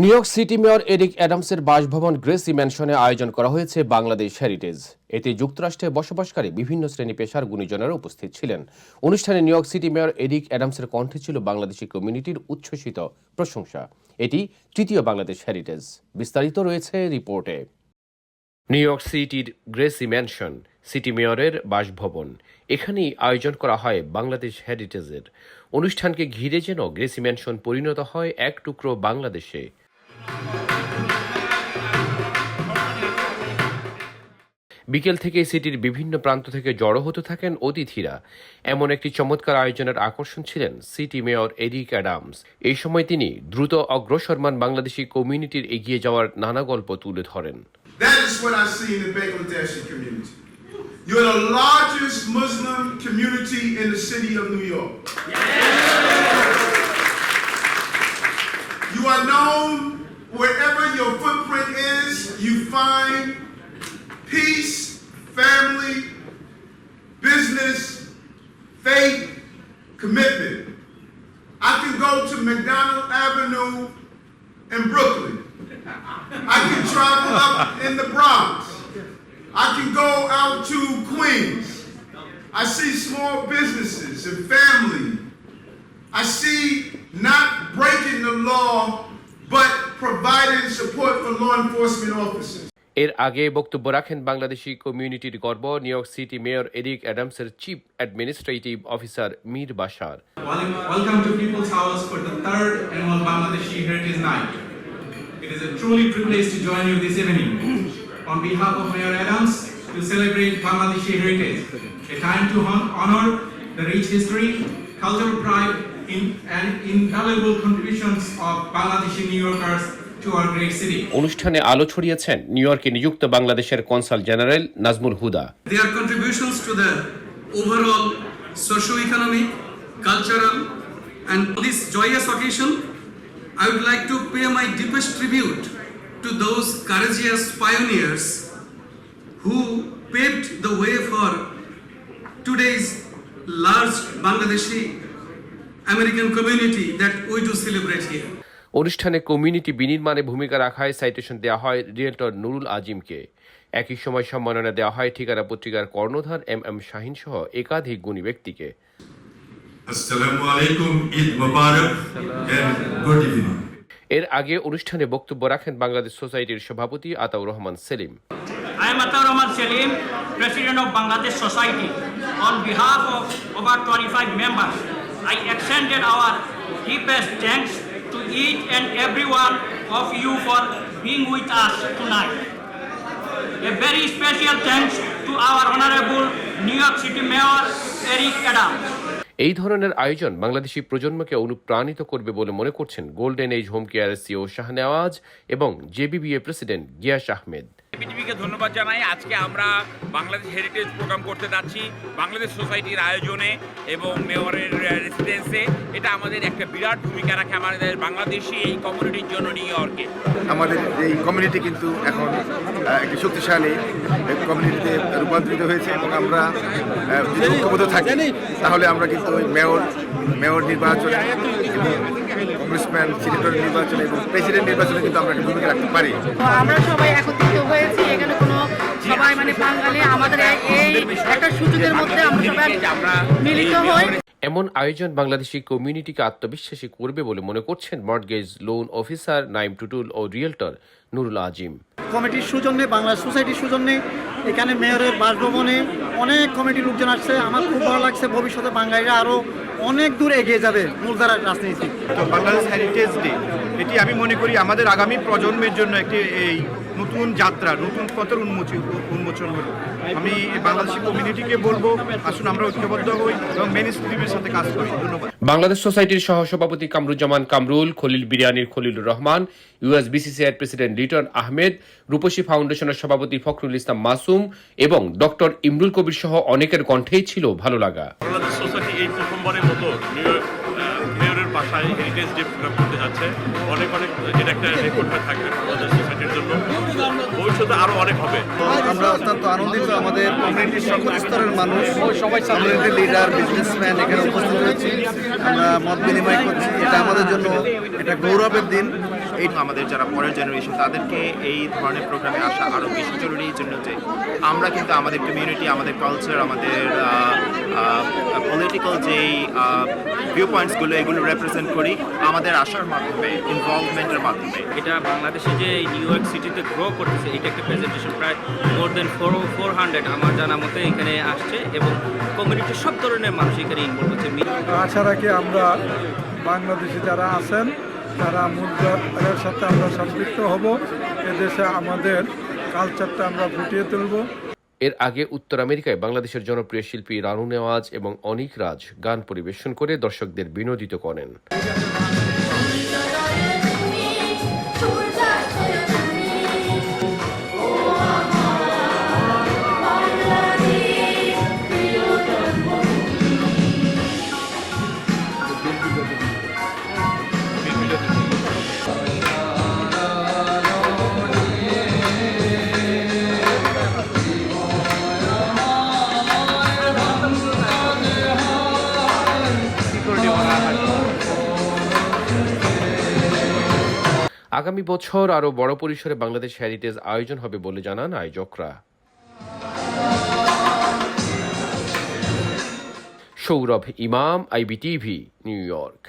New York city mayor Eric অ্যাডামসের বাসভবন Gracie ম্যানশনে আয়োজন করা হয়েছে বাংলাদেশ হেরিটেজ। এতে যুক্তরাষ্ট্রে বসবাসকারী বিভিন্ন শ্রেণি পেশার গুণীজনেরা উপস্থিত ছিলেন। অনুষ্ঠানে New York city mayor Eric অ্যাডামসের কণ্ঠে ছিল বাংলাদেশি কমিউনিটির উচ্ছ্বসিত প্রশংসা। এটি তৃতীয় বাংলাদেশ হেরিটেজ। বিস্তারিত রয়েছে রিপোর্টে। নিউ ইয়র্ক সিটির গ্রেসি ম্যানশন, সিটি মেয়রের বাসভবন। এখানেই আয়োজন করা হয় বাংলাদেশ হেরিটেজের। অনুষ্ঠানকে ঘিরে যেন গ্রেসি ম্যানশন পরিণত হয় এক টুকরো বাংলাদেশে। বিকেল থেকে সিটির বিভিন্ন প্রান্ত থেকে জড়ো হতে থাকেন অতিথিরা। এমন একটি চমৎকার আয়োজনের আকর্ষণ ছিলেন সিটি মেয়র এরিক অ্যাডামস। এই সময় তিনি দ্রুত অগ্রসরমান বাংলাদেশি কমিউনিটির এগিয়ে যাওয়ার নানা গল্প তুলে ধরেন। Wherever your foot Avenue in Brooklyn. I can travel up in the Bronx. I can go out to Queens. I see small businesses and family. I see not breaking the law, but providing support for law enforcement officers. এর আগে বক্তব্য রাখেন বাংলাদেশি কমিউনিটির গর্ব New York city mayor Eric অ্যাডামসের chief administrative officer Mir Bashar Welcome to People's House for the third annual Bangladeshi Heritage Night. It is a truly privilege to join you this evening. On behalf of Mayor Adams, to celebrate Bangladeshi heritage, a time to honor the rich history, cultural pride, in, and invaluable contributions of Bangladeshi New Yorkers অনুষ্ঠানে আলো ছড়িয়েছেন new ইয়র্কে নিযুক্ত বাংলাদেশের consul general Najmul Huda their contributions to the overall socio-economic, cultural, and this joyous occasion, I would like to pay my deepest tribute to those courageous pioneers who paved the way for today's large Bangladeshi American community that we do celebrate here. অনুষ্ঠানে community বিনির্মাণে ভূমিকা রাখায় citation দেওয়া হয় realtor Nurul আজিমকে। একই সময় সম্মাননা দেওয়া হয় ঠিকানা পত্রিকার কর্ণধার এম এম শাহিন সহ একাধিক গুণী ব্যক্তিকে। এর আগে অনুষ্ঠানে বক্তব্য রাখেন বাংলাদেশ সোসাইটির সভাপতি Ataur Rahman Selim. I am Atar Rahman Salim, President of Bangladesh Society. On behalf of over 25 members, I extended our deepest thanks to each and every one of you for being with us tonight. A very special thanks to our Honorable New York City Mayor Eric Adams. এই ধরনের আয়োজন বাংলাদেশি প্রজন্মকে অনুপ্রাণিত করবে বলে মনে করছেন golden age home care CEO Shahnawaz এবং জেবিবিএ প্রেসিডেন্ট গিয়াস আহমেদ বিটিভিকে ধন্যবাদ জানাই। আজকে আমরা বাংলাদেশ হেরিটেজ প্রোগ্রাম করতে যাচ্ছি, বাংলাদেশ সোসাইটির আয়োজনে এবং মেয়রের রেসিডেন্সে এটা আমাদের একটা বিরাট ভূমিকা রাখে আমাদের বাংলাদেশি এই কমিউনিটির জন্য নিউ ইয়র্কে আমাদের এই কমিউনিটি কিন্তু এখন একটি শক্তিশালী কমিউনিটিতে রূপান্তরিত হয়েছে এবং আমরা যদি থাকি, তাহলে আমরা কিন্তু ওই মেয়র মেয়র নির্বাচনে, কংগ্রেসম্যান, সিনেটর নির্বাচনে এবং প্রেসিডেন্ট নির্বাচনে কিন্তু আমরা একটা ভূমিকা রাখতে পারি। আমরা সবাই একত্রিত হয়েছি, এখানে কোনো সবাই মানে বাঙালি, আমাদের এই একটা সুযোগের মধ্যে আমরা সবাই মিলিত হই। এমন আয়োজন বাংলাদেশি কমিউনিটিকে আত্মবিশ্বাসী করবে বলে মনে করছেন mortgage loan officer Naim Tutul ও রিয়েলটর নুরুল আজিম। কমিটির সৌজন্যে বাংলা সোসাইটির সৌজন্যে এখানে মেয়রের বাসভবনে অনেক কমিটির লোকজন আসছে। আমার খুব ভালো লাগছে ভবিষ্যতে বাঙালিরা আরও অনেক দূর এগিয়ে যাবে মূলধারার রাজনীতি। তো বাংলাদেশ হেরিটেজ ডে এটি আমি মনে করি আমাদের আগামী প্রজন্মের জন্য একটি এই নতুন যাত্রা নতুন পথের উন্মোচন উন্মোচন হলো। আমি এই বাংলাদেশি কমিউনিটিকে বলব আসুন আমরা ঐক্যবদ্ধ হই এবং মেন স্ট্রিমের সাথে কাজ করি। ধন্যবাদ। বাংলাদেশ সোসাইটির সহসভাপতি কামরুজ্জামান কামরুল খলিল বিরিয়ানির Khalilur Rahman US BCCI president Liton Ahmed Rupshi ফাউন্ডেশনের সভাপতি ফখরুল ইসলাম মাসুম এবং ডক্টর ইমরুল কবির সহ অনেকের কণ্ঠেই ছিল ভালো লাগা। বাংলাদেশ সোসাইটি এই প্রথমবারের মতো নিউ হেরিটেজ ডে প্রোগ্রাম করতে যাচ্ছে অনেক অনেক এটা একটা রেকর্ড হয়ে থাকবে বাংলাদেশ সোসাইটির জন্য। ভবিষ্যতে আরও অনেক হবে। আমরা অত্যন্ত আনন্দিত আমাদের কমিউনিটির সকল স্তরের মানুষ সবাই কমিউনিটি লিডার বিজনেসম্যান এখানে উপস্থিত হয়েছি। আমরা মত বিনিময় করছি এটা আমাদের জন্য এটা গৌরবের দিন। এই আমাদের যারা পরের জেনারেশন তাদেরকে এই ধরনের প্রোগ্রামে আসা আরও বেশি জরুরি। এই জন্য যে আমরা কিন্তু আমাদের কমিউনিটি আমাদের কালচার আমাদের যেই ভিউ পয়েন্টসগুলো এগুলো রেপ্রেজেন্ট করি আমাদের আসার মাধ্যমে ইনভলভমেন্টের মাধ্যমে। এটা বাংলাদেশে যে নিউ ইয়র্ক সিটিতে গ্রো করতেছে এটা একটা প্রেজেন্টেশন প্রায় more than four four hundred আমার জানা মতে এখানে আসছে এবং কমিউনিটির সব ধরনের মানুষ এখানে ইনভলভ হচ্ছে। আশা রাখি আমরা বাংলাদেশি যারা আছেন তারা মুদ্রার সাথে আমরা সম্পৃক্ত হব। এদেশে আমাদের কালচারটা আমরা ফুটিয়ে তুলবো। এর আগে উত্তর আমেরিকায় বাংলাদেশের জনপ্রিয় শিল্পী রানু নেওয়াজ এবং অনিক রাজ গান পরিবেশন করে দর্শকদের বিনোদিত করেন। আগামী বছর আরও বড় পরিসরে বাংলাদেশ হেরিটেজ আয়োজন হবে বলে জানান আয়োজকরা। সৌরভ ইমাম, আইবিটিভি, নিউ ইয়র্ক।